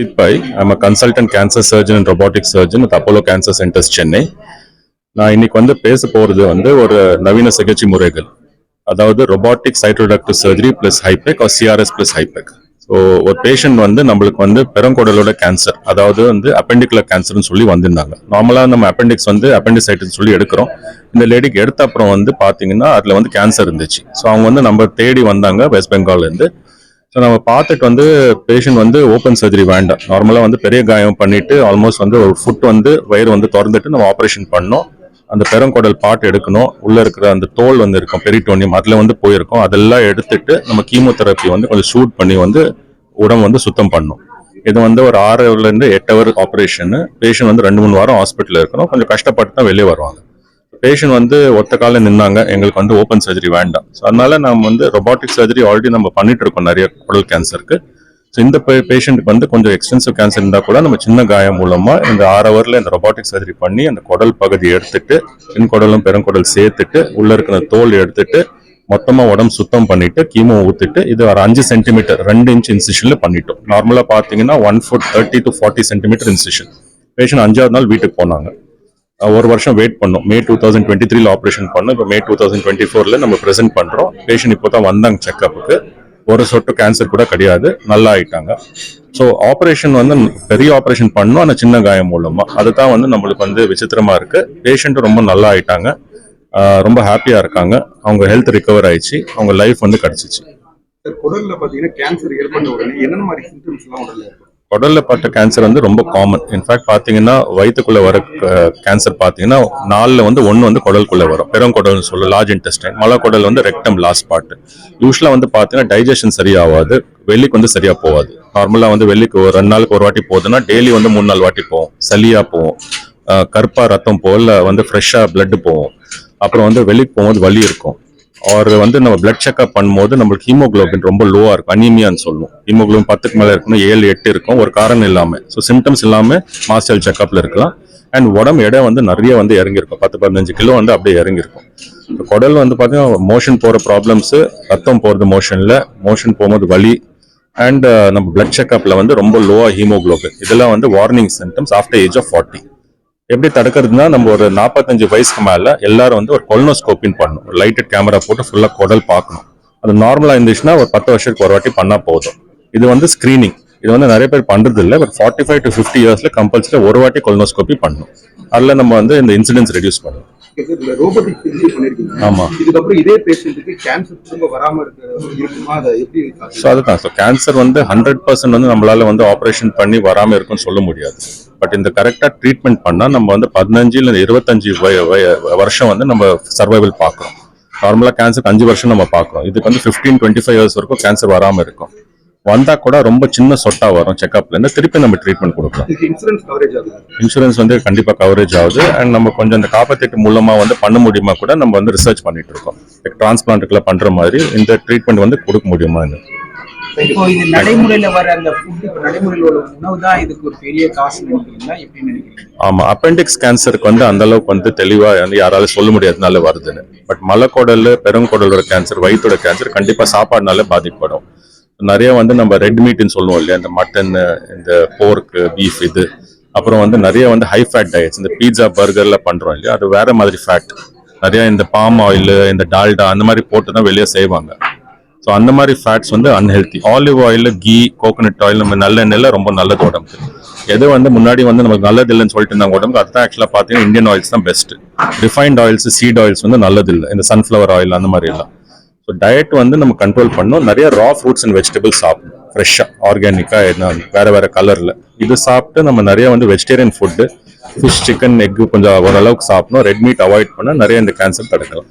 Ajit Pai. I'm a consultant cancer surgeon and robotic surgeon at Apollo cancer centres Chennai நான் இன்னைக்கு வந்து பேச போகிறது வந்து ஒரு நவீன சிகிச்சை முறைகள். அதாவது robotic சைட்ரோடக்டிவ் surgery plus ஹைபெக் R CRS plus ஹைபெக் so ஒரு பேஷண்ட் வந்து நம்மளுக்கு வந்து பெருங்குடலோட கேன்சர் அதாவது வந்து அப்பெண்டிகுலர் கேன்சர்னு சொல்லி வந்திருந்தாங்க. நார்மலாக நம்ம அப்பெண்டிக்ஸ் வந்து அப்பெண்டிசைட்டிஸ் சொல்லி எடுக்கிறோம். இந்த லேடிக்கு எடுத்த அப்புறம் வந்து பார்த்தீங்கன்னா அதில் வந்து கேன்சர் இருந்துச்சு. ஸோ அவங்க வந்து நம்ம தேடி வந்தாங்க வெஸ்ட் பெங்கால்லேருந்து ஸோ நம்ம பார்த்துட்டு வந்து பேஷண்ட் வந்து ஓப்பன் சர்ஜரி வேண்டாம். நார்மலாக வந்து பெரிய காயம் பண்ணிட்டு ஆல்மோஸ்ட் வந்து ஒரு ஃபுட் வந்து வயிறு வந்து திறந்துட்டு நம்ம ஆப்ரேஷன் பண்ணோம். அந்த பெருங்குடல் பாட்டு எடுக்கணும். உள்ளே இருக்கிற அந்த தோல் வந்து இருக்கும் பெரிட்டோனியம் அதில் வந்து போயிருக்கும். அதெல்லாம் எடுத்துட்டு நம்ம கீமோதெரப்பி வந்து கொஞ்சம் ஷூட் பண்ணி வந்து உடம்பு வந்து சுத்தம் பண்ணும். இது வந்து ஒரு ஆறுலேருந்து எட்டு ஹவர் ஆப்ரேஷன் பேஷண்ட் வந்து ரெண்டு மூணு வாரம் ஹாஸ்பிட்டலில் இருக்கணும். கொஞ்சம் கஷ்டப்பட்டு தான் வெளியே வருவாங்க. பேஷண்ட் வந்து ஒத்த காலில் நின்னாங்க. எங்களுக்கு வந்து ஓப்பன் சர்ஜரி வேண்டாம். ஸோ அதனால நம்ம வந்து ரொபாட்டிக் சர்ஜரி ஆல்ரெடி நம்ம பண்ணிட்டு இருக்கோம் நிறைய குடல் கேன்சருக்கு ஸோ இந்த பேஷண்ட்டுக்கு வந்து கொஞ்சம் எக்ஸ்டென்சிவ் கேன்சர் இருந்தால் கூட நம்ம சின்ன காயம் மூலமாக இந்த ஆறு ஹவரில் இந்த ரொபாட்டிக் சர்ஜரி பண்ணி அந்த குடல் பகுதி எடுத்துட்டு பின்குடலும் பெருங்குடல் சேர்த்துட்டு உள்ளே இருக்கிற தோல் எடுத்துட்டு மொத்தமாக உடம்பு சுத்தம் பண்ணிட்டு கீமோ ஊற்றுட்டு இது ஒரு அஞ்சு சென்டிமீட்டர் ரெண்டு இன்ச் இன்சிஷனில் பண்ணிட்டோம். நார்மலாக பார்த்தீங்கன்னா one foot thirty to forty centimetre incision patient அஞ்சாவது நாள் வீட்டுக்கு போனாங்க. ஒரு வருஷம் வெயிட் பண்ணோம். மே டூ தௌசண்ட் டுவெண்ட்டி த்ரீல ஆப்ரேஷன் பண்ணோம். இப்போ மே டூ தௌசண்ட் டுவெண்ட்டி ஃபோர்ல நம்ம ப்ரெசென்ட் பண்றோம். பேஷண்ட் இப்போ தான் வந்தாங்க செக்அப்புக்கு ஒரு சொட்டு கேன்சர் கூட கிடையாது. நல்லா ஆயிட்டாங்க. ஸோ ஆப்ரேஷன் வந்து பெரிய ஆப்ரேஷன் பண்ணோம். ஆனால் சின்ன காயம் மூலமா. அதுதான் வந்து நம்மளுக்கு வந்து விசித்திரமா இருக்கு. பேஷண்ட்டும் ரொம்ப நல்லா ஆயிட்டாங்க. ரொம்ப ஹாப்பியா இருக்காங்க. அவங்க ஹெல்த் ரிகவர் ஆயிடுச்சு. அவங்க லைஃப் வந்து கிடைச்சிச்சு. குடல்ல பாத்தீங்கன்னா கேன்சர் ஏற்பட்ட உடனே என்னென்ன மாதிரி சிம்டம்ஸ் எல்லாம் உடல்ல இருக்கும் குடல்ல பட்ட கேன்சர் வந்து ரொம்ப காமன் இன்ஃபேக்ட் பார்த்தீங்கன்னா வயிற்றுக்குள்ள வர கேன்சர் பார்த்தீங்கன்னா நாலில் வந்து ஒன்று வந்து குடலுக்குள்ளே வரும். பெருங்குடல்னு சொல்ல லார்ஜ் இன்டெஸ்டைன் குடல் வந்து ரெக்டம் லாஸ்ட் பார்ட் யூஸ்வலாக வந்து பார்த்தீங்கன்னா டைஜஷன் சரியாகாது வெள்ளிக்கு வந்து சரியாக போகாது நார்மலாக வந்து வெள்ளிக்கு ஒரு ரெண்டு நாளுக்கு ஒரு வாட்டி போகுதுன்னா டெய்லி வந்து மூணு நாள் வாட்டி போகும். சளியாக போவோம் கருப்பாக கருப்பா ரத்தம் போகல வந்து ஃப்ரெஷ்ஷாக பிளட்டு போகும். அப்புறம் வந்து வெளிக்கு போகும்போது வலி இருக்கும். அவர் வந்து நம்ம பிளட் செக்அப் பண்ணும்போது நம்மளுக்கு ஹீமோகுளோபின் ரொம்ப லோவாக இருக்கும். அனீமியான்னு சொல்லுவோம். ஹீமோக்ளோபின் பத்துக்கு மேலே இருக்கணும் ஏழு எட்டு இருக்கும். ஒரு காரணம் இல்லாமல் ஸோ சிம்டம்ஸ் இல்லாமல் மாஸ்டல் செக்அப்ல இருக்கலாம். அண்ட் உடம்பு எடை வந்து நிறைய வந்து இறங்கியிருக்கும். பத்து பதினஞ்சு கிலோ வந்து அப்படியே இறங்கியிருக்கும். குடல் வந்து பார்த்தீங்கன்னா மோஷன் போகிற ப்ராப்ளம்ஸு ரத்தம் போகிறது மோஷனில் மோஷன் போகும்போது வலி. அண்ட் uh, நம்ம பிளட் செக்அப்ல வந்து ரொம்ப லோவாக ஹீமோகுளோபின் இதெல்லாம் வந்து warning symptoms after age of forty எப்படி தடுக்கிறதுனா நம்ம ஒரு நாற்பத்தஞ்சு வயசுக்கு மேலே எல்லாரும் வந்து ஒரு கொல்னோஸ்கோப்பின் பண்ணணும். ஒரு லைட்டட் கேமரா போட்டு ஃபுல்லாக குடல் பார்க்கணும். அது நார்மலாக இருந்துச்சுன்னா ஒரு பத்து வருஷத்துக்கு ஒரு வாட்டி பண்ணால் போதும். இது வந்து ஸ்க்ரீனிங் இது வந்து நிறைய பேர் பண்ணுறது இல்லை but forty five to fifty இயர்ஸில் கம்பல்சரி ஒரு வாட்டி கொல்னோஸ்கோப்பி பண்ணணும். அதில் நம்ம வந்து இந்த இன்சிடென்ஸ் ரெடியூஸ் பண்ணணும். இந்த ரோபோட்டிக் சர்ஜரி பண்ணிருக்கீங்க. ஆமா. இதுக்கப்புறம் இதே பேஷண்ட்டுக்கு கேன்சர் திரும்ப வராம இருக்க இருக்குமா? அதை எப்படி ஸோ அதுதான். ஸோ கேன்சர் வந்து ஹண்ட்ரட் பர்சன்ட் வந்து நம்மளால வந்து ஆப்ரேஷன் பண்ணி வராமல் இருக்கும்னு சொல்ல முடியாது. பட் இந்த கரெக்டாக ட்ரீட்மெண்ட் பண்ணால் நம்ம வந்து பதினஞ்சு இல்லை இருபத்தஞ்சு வருஷம் வந்து நம்ம சர்வைவல் பார்க்குறோம். நார்மலாக கேன்சருக்கு அஞ்சு வருஷம் நம்ம பார்க்குறோம். இதுக்கு வந்து ஃபிஃப்டீன் டுவெண்ட்டி ஃபைவ் இயர்ஸ் வரைக்கும் கேன்சர் வராமல் இருக்கும். வந்தா கூட ரொம்ப சின்ன சொட்டா வரும் செக்அப்ல இருந்து திருப்பி நம்ம ட்ரீட்மெண்ட் கொடுக்கலாம். இன்சூரன்ஸ் கவரேஜ் ஆகுது? இன்சூரன்ஸ் வந்து கண்டிப்பா கவரேஜ் ஆகுது. அண்ட் நம்ம கொஞ்சம் இந்த காப்பத்தீட்டு மூலமா வந்து பண்ண முடியுமா கூட நம்ம வந்து ரிசர்ச் பண்ணிட்டு இருக்கோம். டிரான்ஸ்பிளான்ட்டுக்குள்ள பண்ற மாதிரி இந்த ட்ரீட்மெண்ட் வந்து கொடுக்க முடியுமா இப்போ இது நடைமுறையில வர அந்த ஃபுட் இப்போ நடைமுறையில் உள்ள உணவு தான் இதுக்கு ஒரு பெரிய காசு நினைக்கிறீங்களா? எப்படி நினைக்கிறீங்க? ஆமா அப்பெண்டிக்ஸ் கேன்சருக்கு வந்து அந்த அளவுக்கு வந்து தெளிவா வந்து யாராலும் சொல்ல முடியாதனால வருதுன்னு. பட் மலைக்குடல் பெருங்குடலோட கேன்சர் வயிற்றோட கேன்சர் கண்டிப்பா சாப்பாடுனால பாதிக்கப்படும் நிறைய வந்து நம்ம ரெட் மீட்னு சொல்லுவோம் இல்லையா? இந்த மட்டன் இந்த போர்க்கு பீஃப் இது. அப்புறம் வந்து நிறைய வந்து ஹை ஃபேட் டயட்ஸ் இந்த பீட்சா பர்கர்ல பண்றோம் இல்லையா? அது வேற மாதிரி ஃபேட் நிறைய இந்த பாம் ஆயில் இந்த டால்டா அந்த மாதிரி போட்டு தான் வெளியே செய்வாங்க. ஸோ அந்த மாதிரி ஃபேட்ஸ் வந்து unhealthy olive oil ghee coconut oil நம்ம நல்லெண்ணெயில் ரொம்ப நல்லது உடம்புக்கு. எது வந்து முன்னாடி வந்து நமக்கு நல்லது இல்லைன்னு சொல்லிட்டு இருந்தாங்க உடம்புக்கு அதுதான் ஆக்சுவலாக பார்த்தீங்கன்னா இந்தியன் ஆயில்ஸ் தான் best refined oils seed oils வந்து நல்லது இல்லை இந்த சன்ஃப்ளவர் ஆயில் அந்த மாதிரி எல்லாம். ஸோ டயட் வந்து நம்ம கண்ட்ரோல் பண்ணணும் நிறைய ரா ஃப்ரூட்ஸ் அண்ட் வெஜிடபிள்ஸ் சாப்பிடணும். ஃப்ரெஷ்ஷாக ஆர்கானிக்காக என்ன வேற வேற கலரில் இது சாப்பிட்டு நம்ம நிறைய வந்து vegetarian food fish chicken egg கொஞ்சம் ஓரளவுக்கு சாப்பிடணும். ரெட் மீட் அவாய்ட் பண்ண நிறைய இந்த கேன்சர் தடுக்கலாம்.